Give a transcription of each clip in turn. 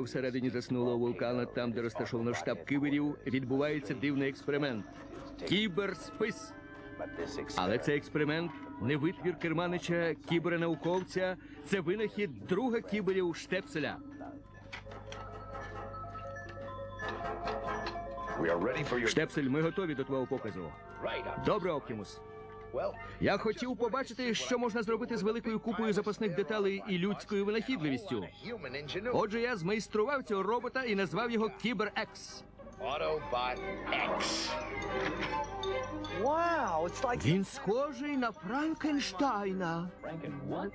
Глибоко всередині заснулого вулкана, там, де розташовано штаб киберів, відбувається дивний експеримент. Кіберспис. Але цей експеримент не витвір керманича кібернауковця, це винахід друга кіберів Штепселя. Штепсель, ми готові до твого показу. Добре, Оптімус. Я хотів побачити, що можна зробити з великою купою запасних деталей і людською винахідливістю. Отже, я змайстрував цього робота і назвав його Кібер Екс. Він схожий на Франкенштайна.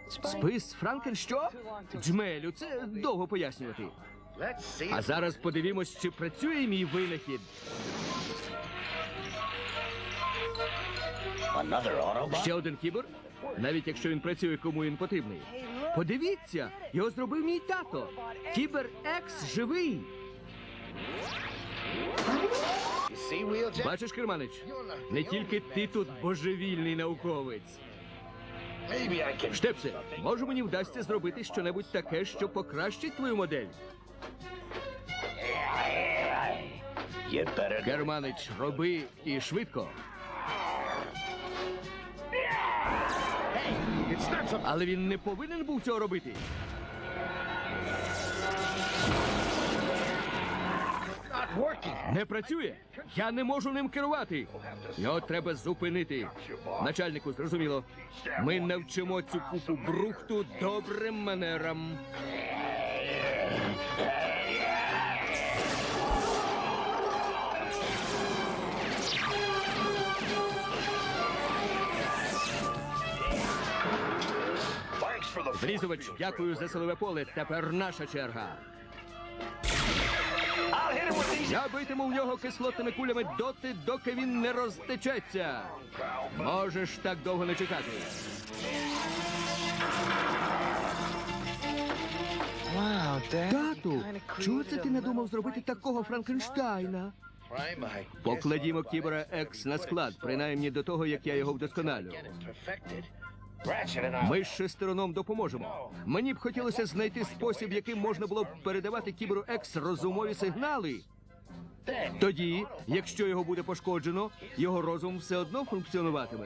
Спис Франкен що? Джмелю, це довго пояснювати. А зараз подивімось, чи працює мій винахід. Ще один кібер, навіть якщо він працює, кому він потрібний. Подивіться, його зробив мій тато. Кібер Екс живий. Бачиш, Керманич? Не тільки ти тут божевільний науковець. Штепсе, може мені вдасться зробити щонебудь таке, що покращить твою модель. Керманич, роби і швидко. Але він не повинен був цього робити. Не працює. Я не можу ним керувати. Його треба зупинити. Начальнику, зрозуміло. Ми навчимо цю купу брухту добрим манерам. Зрізувач, дякую за силове поле. Тепер наша черга. Я битиму в нього кислотними кулями доти, доки він не розтечеться. Можеш так довго не чекати. Тату, чого це ти надумав зробити такого Франкенштайна? Покладімо кібера Екс на склад, принаймні до того, як я його вдосконалю. Ми з шестероном допоможемо. Мені б хотілося знайти спосіб, яким можна було б передавати кіберу Екс розумові сигнали. Тоді, якщо його буде пошкоджено, його розум все одно функціонуватиме.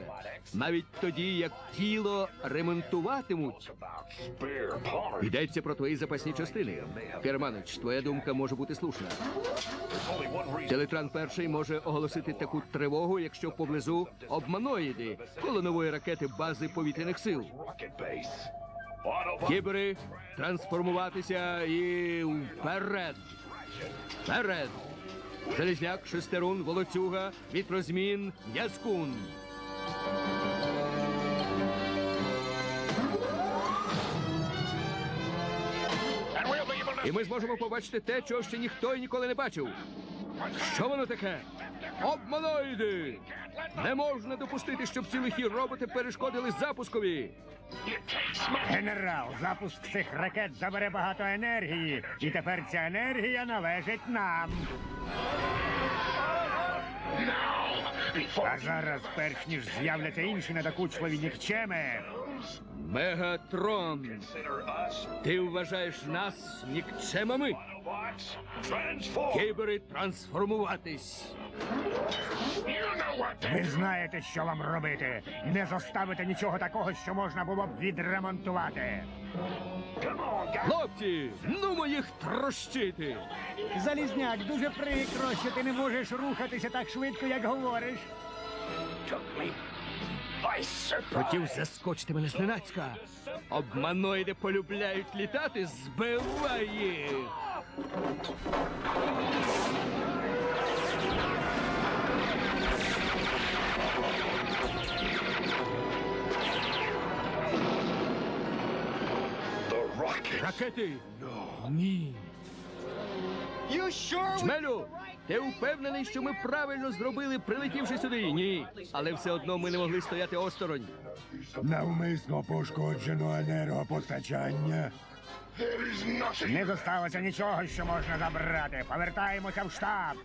Навіть тоді, як тіло ремонтуватимуть. Йдеться про твої запасні частини. Керманич, твоя думка може бути слушна. Телетран перший може оголосити таку тривогу, якщо поблизу обманоїди коло нової ракети бази повітряних сил. Кібери трансформуватися і вперед. Вперед! Залізняк, шестерун, волоцюга, вітрозмін, яскун. І ми зможемо побачити те, чого ще ніхто і ніколи не бачив. Що воно таке? Обманоїди! Не можна допустити, щоб ці лихі роботи перешкодили запускові. Генерал, запуск цих ракет забере багато енергії, і тепер ця енергія належить нам. А зараз, перш ніж з'являться інші недокучливі нікчеми, Мегатрон, ти вважаєш нас нікчемами? Кібери трансформуватись. Ви знаєте, що вам робити. Не зоставите нічого такого, що можна було б відремонтувати. Хлопці, ну їх трощити. Залізняк, дуже прикро, що ти не можеш рухатися так швидко, як говориш. Хотів заскочити мене зненацька. Обманоїди полюбляють літати, збивай їх. The rocket. Ракети? Ні. You sure? we- Джмелю, ти впевнений, що ми правильно зробили, прилетівши сюди? Ні. Але все одно ми не могли стояти осторонь. Навмисно пошкоджено енергопостачання. Не зосталося нічого, що можна забрати. Повертаємося в штаб.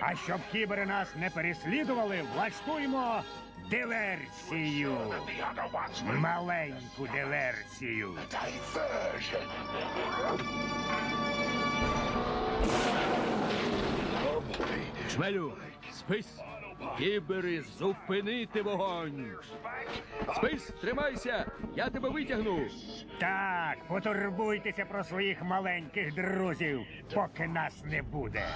А щоб кібери нас не переслідували, влаштуємо диверсію. Маленьку диверсію. Шмелю, спис! Кібери, зупинити вогонь! Спис, тримайся! Я тебе витягну! Так, потурбуйтеся про своїх маленьких друзів, поки нас не буде.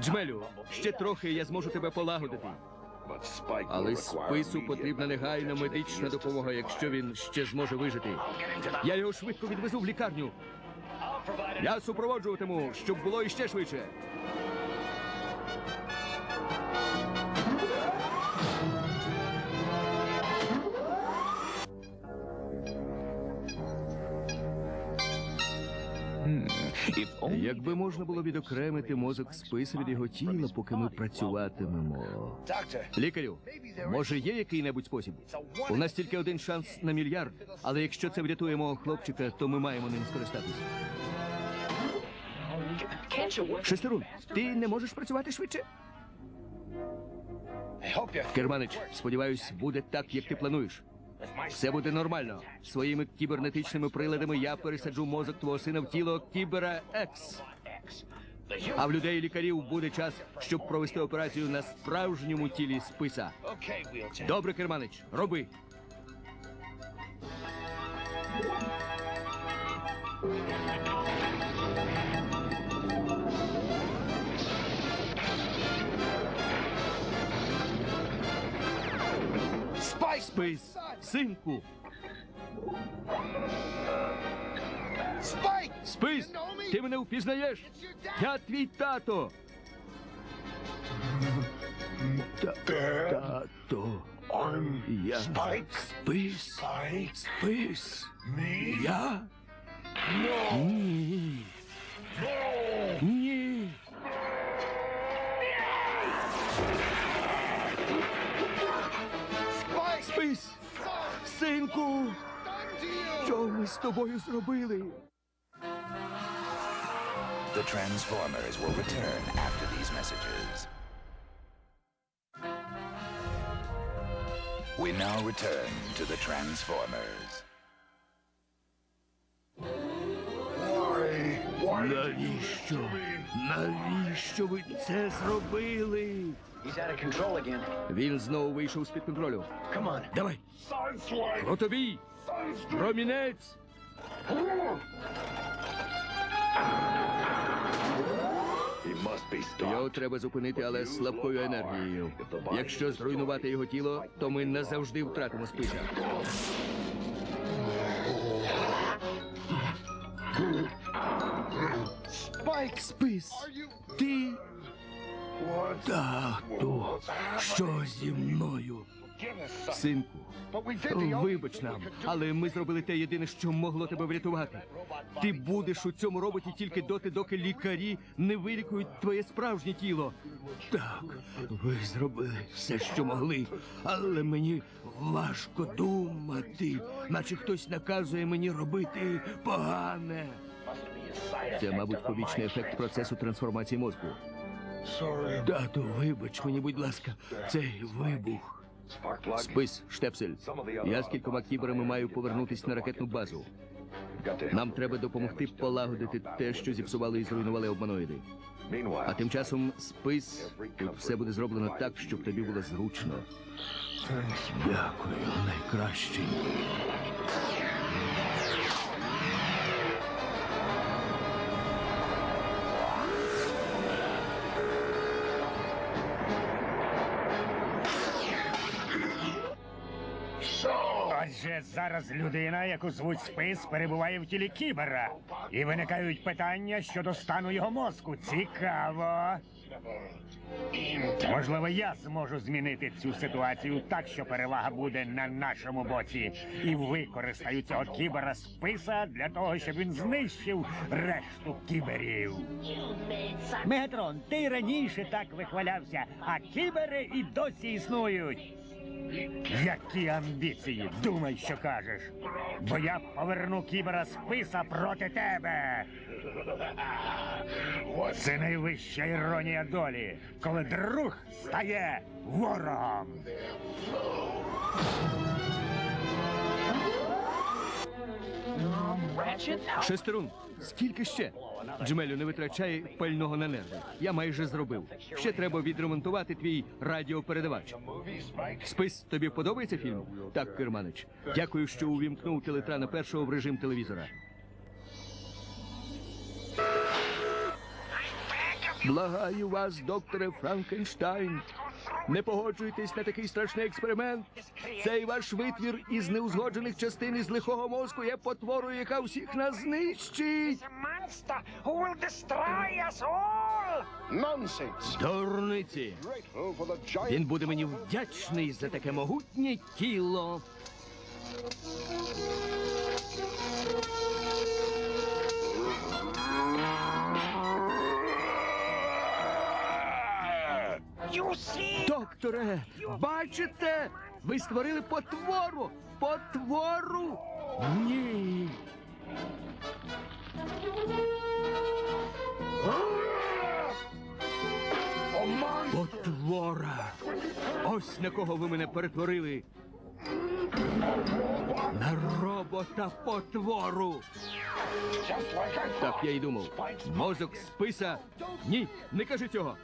Джмелю, ще трохи я зможу тебе полагодити. Але спису потрібна негайна медична допомога, якщо він ще зможе вижити. Я його швидко відвезу в лікарню. Я супроводжуватиму, щоб було іще швидше. Якби можна було відокремити мозок списа від його тіла, поки ми працюватимемо. Лікарю, може є який-небудь спосіб? У нас тільки один шанс на мільярд, але якщо це врятує мого хлопчика, то ми маємо ним скористатися. Шестерун, ти не можеш працювати швидше? Керманич, сподіваюсь, буде так, як ти плануєш. Все буде нормально. Своїми кібернетичними приладами я пересаджу мозок твого сина в тіло кібера Екс. А в людей лікарів буде час, щоб провести операцію на справжньому тілі списа. Добре, Керманич, роби. Spike! Спис, синку, Spike! спис, ти мене впізнаєш? Я твій тато. Та- Тато, я Spike. спис, Spike. спис. Me? Я? Ні. синку. Що ми з тобою зробили? The Transformers will return after these messages. We now return to the Transformers. Навіщо? Навіщо ви це зробили? He's out of control again. Він знову вийшов з-під контролю. Давай, Sideswipe! промінець. He must be Його треба зупинити, але слабкою енергією. Якщо зруйнувати його тіло, то ми назавжди втратимо списа. Spike! Спис, ти What? тату. Що зі мною? Синку, вибач нам, але ми зробили те єдине, що могло тебе врятувати. Ти будеш у цьому роботі тільки доти, доки лікарі не вилікують твоє справжнє тіло. Так, ви зробили все, що могли, але мені важко думати, наче хтось наказує мені робити погане. Це, мабуть, побічний ефект процесу трансформації мозку. Тату, вибач мені, будь ласка, цей вибух. Спис, штепсель. Я з кількома кіберами маю повернутись на ракетну базу. Нам треба допомогти полагодити те, що зіпсували і зруйнували обманоїди. А тим часом спис, тут все буде зроблено так, щоб тобі було зручно. Дякую, найкращий. Зараз людина, яку звуть спис, перебуває в тілі кібера. І виникають питання щодо стану його мозку. Цікаво. Можливо, я зможу змінити цю ситуацію так, що перевага буде на нашому боці. І використаю цього кібера списа для того, щоб він знищив решту кіберів. Мегатрон, ти раніше так вихвалявся, а кібери і досі існують. Які амбіції? Думай, що кажеш. Бо я поверну кібера списа проти тебе. Це найвища іронія долі, коли друг стає ворогом. Шестерун, скільки ще? Джмелю не витрачай пального на нерви. Я майже зробив. Ще треба відремонтувати твій радіопередавач. Спис, тобі подобається фільм? Так, Керманич. Дякую, що увімкнув телетрана першого в режим телевізора. Благаю вас, докторе Франкенштайн. Не погоджуйтесь на такий страшний експеримент. Цей ваш витвір із неузгоджених частин із лихого мозку є потворою, яка всіх нас знищить. Дурниці. Він буде мені вдячний за таке могутнє тіло. Докторе, бачите? Ви створили потвору! Потвору! Ні. Потвора! Ось на кого ви мене перетворили. На робота потвору. Так я й думав. Мозок списа. Ні, не кажи цього.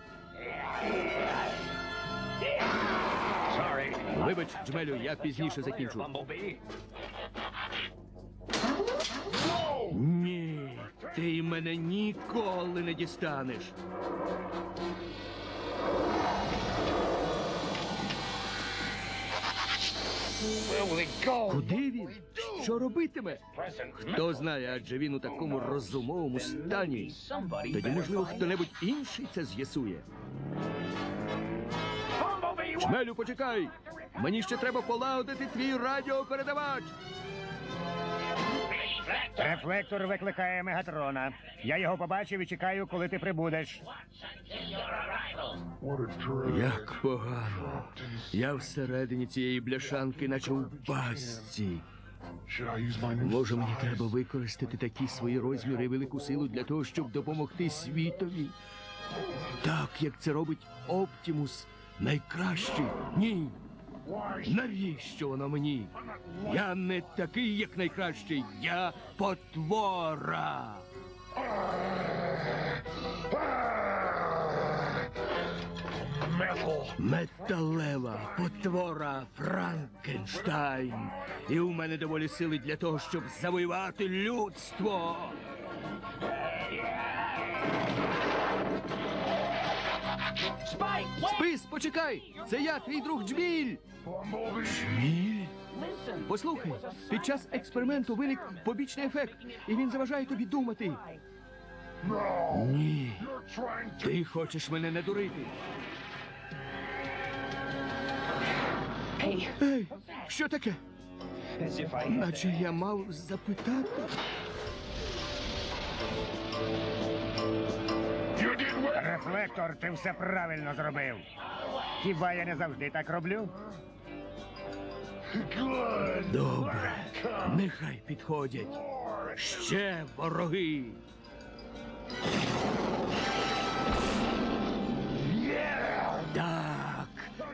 Вибач, Джмелю, я пізніше закінчу. Ні, ти мене ніколи не дістанеш. Куди він? Що робитиме? Хто знає, адже він у такому розумовому стані. Тоді, можливо, хто-небудь інший це з'ясує. Чмелю, почекай! Мені ще треба полагодити твій радіопередавач. Рефлектор викликає Мегатрона. Я його побачив і чекаю, коли ти прибудеш. Як погано. Я всередині цієї бляшанки, наче в new Може, мені треба використати такі свої розміри і велику силу для того, щоб допомогти світові. Так, як це робить Оптімус найкращий. Ні. Навіщо воно мені? Я не такий, як найкращий. Я потвора. Металева потвора Франкенштайн. І у мене доволі сили для того, щоб завоювати людство. Спис, почекай! Це я, твій друг Джміль! Джміль? Послухай, під час експерименту виник побічний ефект, і він заважає тобі думати. Ні. Ти хочеш мене не дурити. Ей, що таке? Наче я мав запитати. Рефлектор, ти все правильно зробив. Хіба я не завжди так роблю? Добре, нехай підходять. Ще вороги. Так,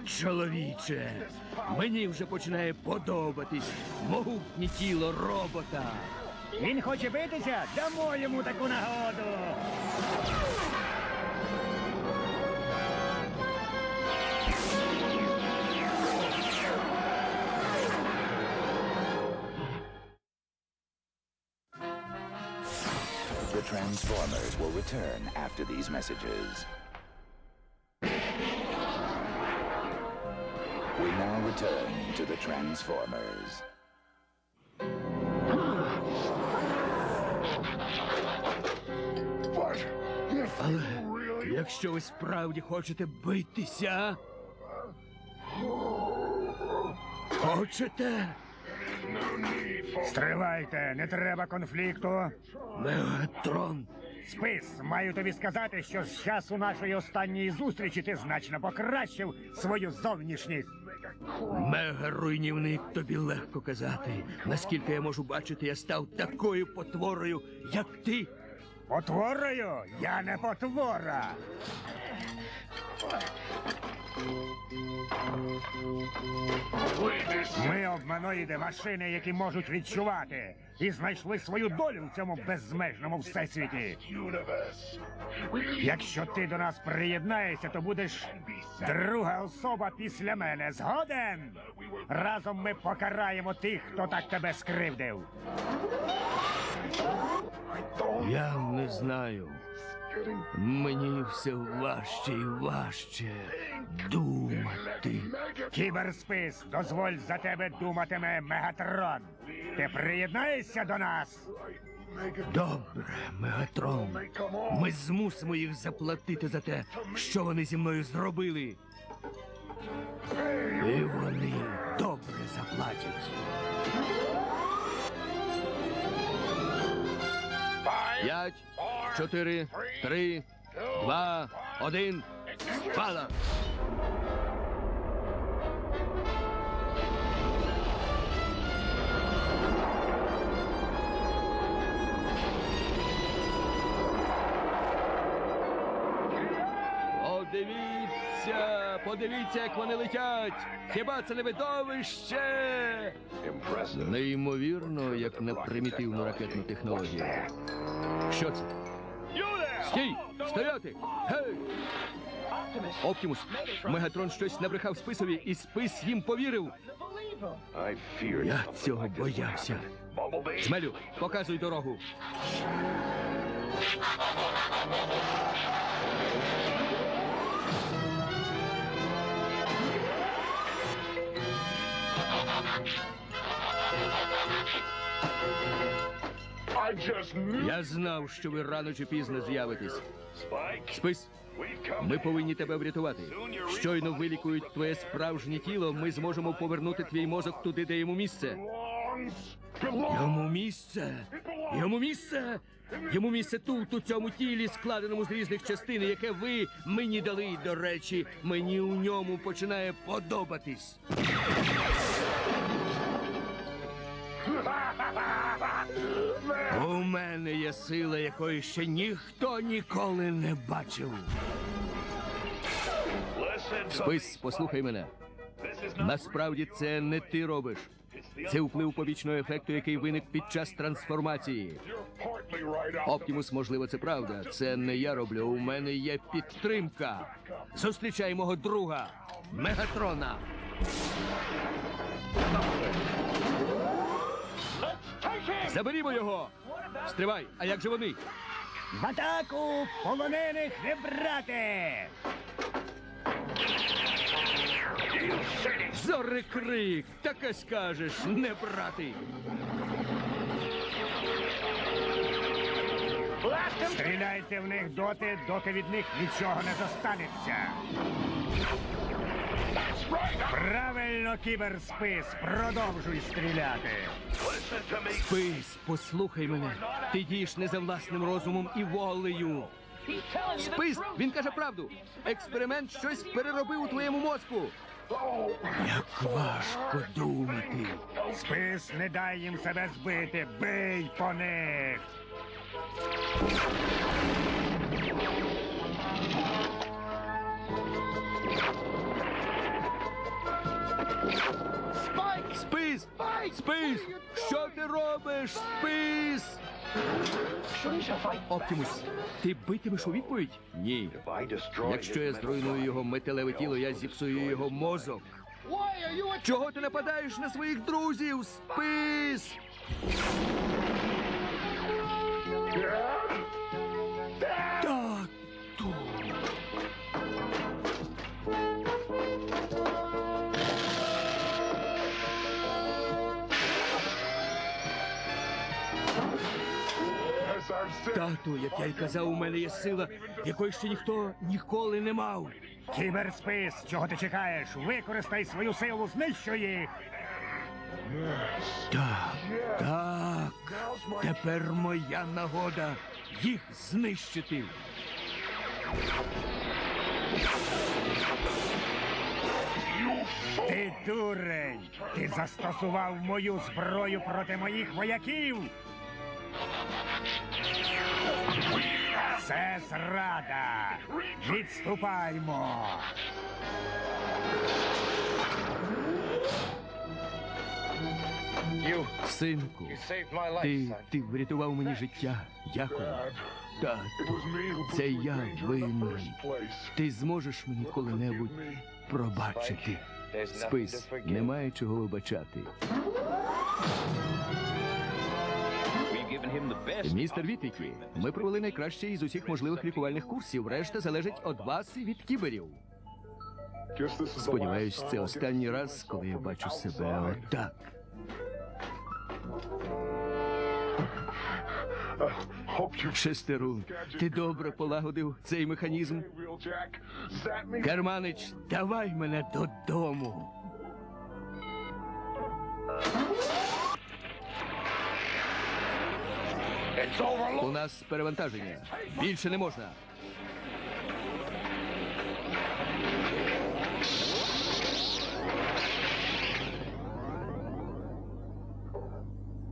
чоловіче, мені вже починає подобатись могутнє тіло робота. Він хоче битися? Дамо йому таку нагоду. The Transformers will return after these messages. We now return to the Transformers. But Але якщо ви справді хочете битися. Хочете? Стривайте, не треба конфлікту. Мегатрон. Спис, маю тобі сказати, що з часу нашої останньої зустрічі ти значно покращив свою зовнішність. Мега-руйнівник, тобі легко казати. Наскільки я можу бачити, я став такою потворою, як ти. Потворою? Я не потвора. Ми обманоїди машини, які можуть відчувати, і знайшли свою долю в цьому безмежному всесвіті. Якщо ти до нас приєднаєшся, то будеш друга особа після мене. Згоден? Разом ми покараємо тих, хто так тебе скривдив. Я не знаю. Мені все важче і важче думати. Кіберспис, дозволь за тебе думатиме Мегатрон. Ти приєднаєшся до нас? Добре, Мегатрон. Ми змусимо їх заплатити за те, що вони зі мною зробили. І вони добре заплатять. П'ять, чотири, три, два, один. Спала! Подивіться, подивіться, як вони летять. Хіба це не видовище? Неймовірно, як на примітивну ракетну технологію. Що це? Стій! Стояти! Гей! Оптимус, Мегатрон щось набрехав списові, і спис їм повірив. Я цього боявся. Жмелю, показуй дорогу. Я знав, що ви рано чи пізно з'явитесь. Спис, ми повинні тебе врятувати. Щойно вилікують твоє справжнє тіло, ми зможемо повернути твій мозок туди, де йому місце. Йому місце! Йому місце! Йому місце тут, у цьому тілі, складеному з різних частин, яке ви мені дали. До речі, мені у ньому починає подобатись. Мене є сила, якої ще ніхто ніколи не бачив. Спис, послухай мене. Насправді це не ти робиш. Це вплив побічного ефекту, який виник під час трансформації. Оптимус, можливо, це правда. Це не я роблю. У мене є підтримка. Зустрічай мого друга Мегатрона. Заберімо його. Стривай, а як же вони? В атаку полонених не брати! Зорекрик, таке скажеш, не брати. Стріляйте в них доти, доки від них нічого не зостанеться. Правильно, кіберспис, продовжуй стріляти. Спис, послухай мене. Ти дієш не за власним розумом і волею. Спис, він каже правду. Експеримент щось переробив у твоєму мозку. Як важко думати. Спис, не дай їм себе збити, бий по них. Спис! Спис! Що ти робиш? Спис! Оптимус, ти битимеш у відповідь? Ні. Якщо я зруйную його металеве тіло, я зіпсую його мозок. Чого ти нападаєш на своїх друзів? Спис! Тату, як я й казав, у мене є сила, якої ще ніхто ніколи не мав. Кіберспис, чого ти чекаєш? Використай свою силу, знищуй їх. Так, так. Тепер моя нагода їх знищити. Ти дурень! Ти застосував мою зброю проти моїх вояків! Це зрада. Відступаймо. Синку, ти, ти врятував мені життя. Дякую. Put Це я винен. ти зможеш мені коли-небудь пробачити. Спис, немає чого вибачати. Містер Вітвікі, ми провели найкраще із усіх можливих лікувальних курсів. Решта залежить від вас і від кіберів. Сподіваюсь, це останній раз, коли я бачу себе отак. Шестерун, ти добре полагодив цей механізм. Керманич, давай мене додому. У нас перевантаження. Більше не можна.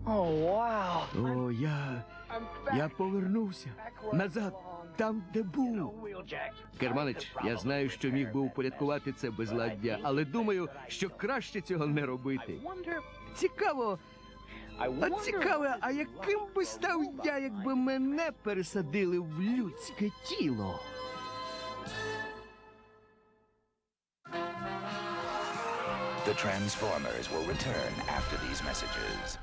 О, я. Я повернувся назад, там, де був. Керманич, я знаю, що міг би упорядкувати це безладдя, але думаю, що краще цього не робити. Цікаво, а цікаво, а яким би став я, якби мене пересадили в людське тіло? The Transformers will return after these messages.